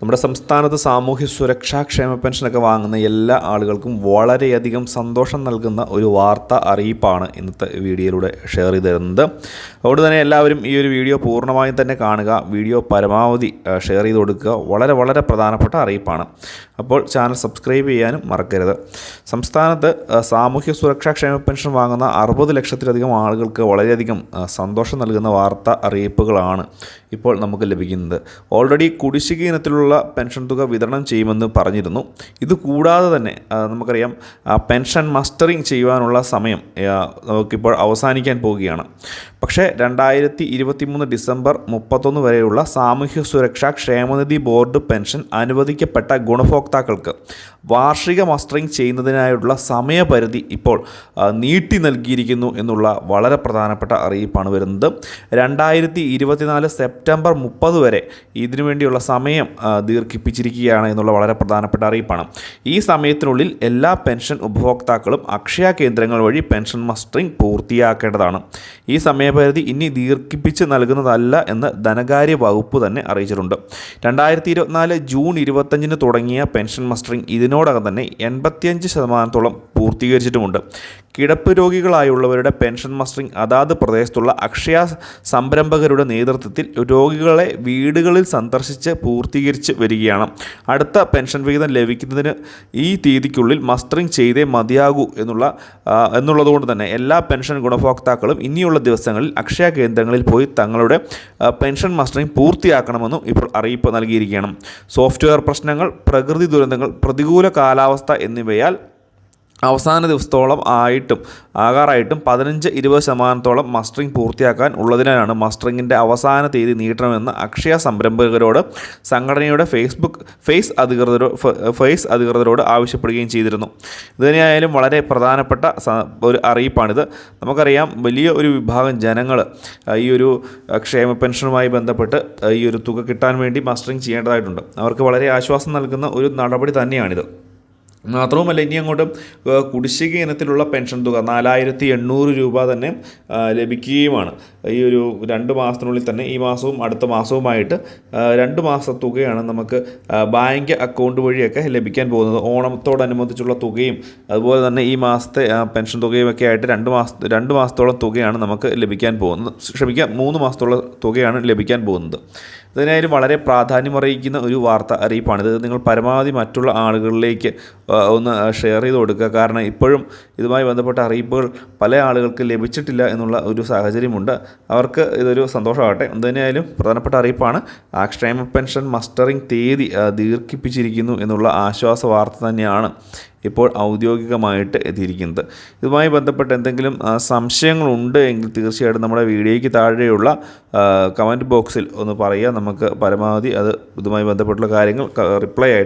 നമ്മുടെ സംസ്ഥാനത്ത് സാമൂഹ്യ സുരക്ഷാ ക്ഷേമ പെൻഷനൊക്കെ വാങ്ങുന്ന എല്ലാ ആളുകൾക്കും വളരെയധികം സന്തോഷം നൽകുന്ന ഒരു വാർത്ത അറിയിപ്പാണ് ഇന്നത്തെ വീഡിയോയിലൂടെ ഷെയർ ചെയ്ത് തരുന്നത് അതുകൊണ്ട് തന്നെ എല്ലാവരും ഈ ഒരു വീഡിയോ പൂർണമായും തന്നെ കാണുക വീഡിയോ പരമാവധി ഷെയർ ചെയ്ത് കൊടുക്കുക. വളരെ വളരെ പ്രധാനപ്പെട്ട അറിയിപ്പാണ്. അപ്പോൾ ചാനൽ സബ്സ്ക്രൈബ് ചെയ്യാനും മറക്കരുത്. സംസ്ഥാനത്ത് സാമൂഹ്യ സുരക്ഷാ ക്ഷേമ പെൻഷൻ വാങ്ങുന്ന അറുപത് ലക്ഷത്തിലധികം ആളുകൾക്ക് വളരെയധികം സന്തോഷം നൽകുന്ന വാർത്ത അറിയിപ്പുകളാണ് ഇപ്പോൾ നമുക്ക് ലഭിക്കുന്നത്. ഓൾറെഡി കുടിശ്ശിക ഇനത്തിലുള്ള പെൻഷൻ തുക വിതരണം ചെയ്യുമെന്ന് പറഞ്ഞിരുന്നു. ഇത് കൂടാതെ തന്നെ നമുക്കറിയാം പെൻഷൻ മസ്റ്ററിങ് ചെയ്യുവാനുള്ള സമയം നമുക്കിപ്പോൾ അവസാനിക്കാൻ പോവുകയാണ്. പക്ഷേ രണ്ടായിരത്തി ഇരുപത്തി മൂന്ന് ഡിസംബർ മുപ്പത്തൊന്ന് വരെയുള്ള സാമൂഹ്യ സുരക്ഷാ ക്ഷേമനിധി ബോർഡ് പെൻഷൻ അനുവദിക്കപ്പെട്ട ഗുണഭോക്താക്കൾക്ക് വാർഷിക മസ്റ്ററിങ് ചെയ്യുന്നതിനായുള്ള സമയപരിധി ഇപ്പോൾ നീട്ടി നൽകിയിരിക്കുന്നു എന്നുള്ള വളരെ പ്രധാനപ്പെട്ട അറിയിപ്പാണ് വരുന്നത്. രണ്ടായിരത്തി ഇരുപത്തിനാല് സെപ്റ്റംബർ മുപ്പത് വരെ ഇതിനു വേണ്ടിയുള്ള സമയം ദീർഘിപ്പിച്ചിരിക്കുകയാണ് എന്നുള്ള വളരെ പ്രധാനപ്പെട്ട അറിയിപ്പാണ്. ഈ സമയത്തിനുള്ളിൽ എല്ലാ പെൻഷൻ ഉപഭോക്താക്കളും അക്ഷയ കേന്ദ്രങ്ങൾ വഴി പെൻഷൻ മസ്റ്ററിങ് പൂർത്തിയാക്കേണ്ടതാണ്. ഈ സമയപരിധി ഇനി ദീർഘിപ്പിച്ച് നൽകുന്നതല്ല എന്ന് ധനകാര്യ വകുപ്പ് തന്നെ അറിയിച്ചിട്ടുണ്ട്. രണ്ടായിരത്തി ഇരുപത്തിനാല് ജൂൺ ഇരുപത്തഞ്ചിന് തുടങ്ങിയ പെൻഷൻ മസ്റ്ററിങ് ഇതിനോടകം തന്നെ എൺപത്തിയഞ്ച് ശതമാനത്തോളം പൂർത്തീകരിച്ചിട്ടുമുണ്ട്. കിടപ്പ് രോഗികളായുള്ളവരുടെ പെൻഷൻ മസ്റ്ററിംഗ് അതാത് പ്രദേശത്തുള്ള അക്ഷയ സംരംഭകരുടെ നേതൃത്വത്തിൽ രോഗികളെ വീടുകളിൽ സന്ദർശിച്ച് പൂർത്തീകരിച്ച് വരികയാണ്. അടുത്ത പെൻഷൻ വിഹിതം ലഭിക്കുന്നതിന് ഈ തീയതിക്കുള്ളിൽ മസ്റ്ററിംഗ് ചെയ്തേ മതിയാകൂ എന്നുള്ള എന്നുള്ളതുകൊണ്ട് തന്നെ എല്ലാ പെൻഷൻ ഗുണഭോക്താക്കളും ഇനിയുള്ള ദിവസങ്ങളിൽ അക്ഷയ കേന്ദ്രങ്ങളിൽ പോയി തങ്ങളുടെ പെൻഷൻ മസ്റ്ററിംഗ് പൂർത്തിയാക്കണമെന്നും ഇപ്പോൾ അറിയിപ്പ് നൽകിയിരിക്കുകയാണ്. സോഫ്റ്റ്വെയർ പ്രശ്നങ്ങൾ പ്രകൃതി ദുരന്തങ്ങൾ പ്രതികൂല കാലാവസ്ഥ എന്നിവയാൽ അവസാന ദിവസത്തോളം ആയിട്ടും ആകാറായിട്ടും പതിനഞ്ച് ഇരുപത് ശതമാനത്തോളം മസ്റ്ററിംഗ് പൂർത്തിയാക്കാൻ ഉള്ളതിനാലാണ് മസ്റ്ററിങ്ങിന്റെ അവസാന തീയതി നീട്ടണമെന്ന് അക്ഷയ സംരംഭകരോട് സംഘടനയുടെ ഫേസ്ബുക്ക് ഫേസ് അധികൃതരോ ഫേസ് അധികൃതരോട് ആവശ്യപ്പെടുകയും ചെയ്തിരുന്നു. ഇതിനായാലും വളരെ പ്രധാനപ്പെട്ട ഒരു അറിയിപ്പാണിത്. നമുക്കറിയാം വലിയ ഒരു വിഭാഗം ജനങ്ങൾ ഈ ഒരു ക്ഷേമ പെൻഷനുമായി ബന്ധപ്പെട്ട് ഈ ഒരു തുക കിട്ടാൻ വേണ്ടി മസ്റ്ററിംഗ് ചെയ്യേണ്ടതായിട്ടുണ്ട്. അവർക്ക് വളരെ ആശ്വാസം നൽകുന്ന ഒരു നടപടി തന്നെയാണിത്. മാത്രവുമല്ല ഇനി അങ്ങോട്ട് കുടിശ്ശിക ഇനത്തിലുള്ള പെൻഷൻ തുക നാലായിരത്തി എണ്ണൂറ് രൂപ തന്നെ ലഭിക്കുകയുമാണ്. ഈ ഒരു രണ്ട് മാസത്തിനുള്ളിൽ തന്നെ ഈ മാസവും അടുത്ത മാസവുമായിട്ട് രണ്ട് മാസ തുകയാണ് നമുക്ക് ബാങ്ക് അക്കൗണ്ട് വഴിയൊക്കെ ലഭിക്കാൻ പോകുന്നത്. ഓണത്തോടനുബന്ധിച്ചുള്ള തുകയും അതുപോലെ തന്നെ ഈ മാസത്തെ പെൻഷൻ തുകയും ഒക്കെ ആയിട്ട് രണ്ട് മാസ രണ്ട് മാസത്തോളം തുകയാണ് നമുക്ക് ലഭിക്കാൻ പോകുന്നത്. ക്ഷമിക്കാം മൂന്ന് മാസത്തോളം തുകയാണ് ലഭിക്കാൻ പോകുന്നത്. ഇതിനായാലും വളരെ പ്രാധാന്യമറിയിക്കുന്ന ഒരു വാർത്ത അറിയിപ്പാണ്. ഇത് നിങ്ങൾ പരമാവധി മറ്റുള്ള ആളുകളിലേക്ക് ഒന്ന് ഷെയർ ചെയ്ത് കൊടുക്കുക. കാരണം ഇപ്പോഴും ഇതുമായി ബന്ധപ്പെട്ട അറിയിപ്പുകൾ പല ആളുകൾക്ക് ലഭിച്ചിട്ടില്ല എന്നുള്ള ഒരു സാഹചര്യമുണ്ട്. അവർക്ക് ഇതൊരു സന്തോഷമാകട്ടെ. എന്തുതന്നെയായാലും പ്രധാനപ്പെട്ട അറിയിപ്പാണ്. ക്ഷേമ പെൻഷൻ മസ്റ്ററിംഗ് തീയതി ദീർഘിപ്പിച്ചിരിക്കുന്നു എന്നുള്ള ആശ്വാസ വാർത്ത തന്നെയാണ്. ഇപ്പോൾ ഔദ്യോഗികമായിട്ട് എത്തിയിരിക്കുന്നത്. ഇതുമായി ബന്ധപ്പെട്ട് എന്തെങ്കിലും സംശയങ്ങളുണ്ട് എങ്കിൽ തീർച്ചയായിട്ടും നമ്മുടെ വീഡിയോയ്ക്ക് താഴെയുള്ള കമന്റ് ബോക്സിൽ ഒന്ന് പറയുക. നമുക്ക് പരമാവധി അത് ഇതുമായി ബന്ധപ്പെട്ടുള്ള കാര്യങ്ങൾ റിപ്ലൈ ആയിട്ട്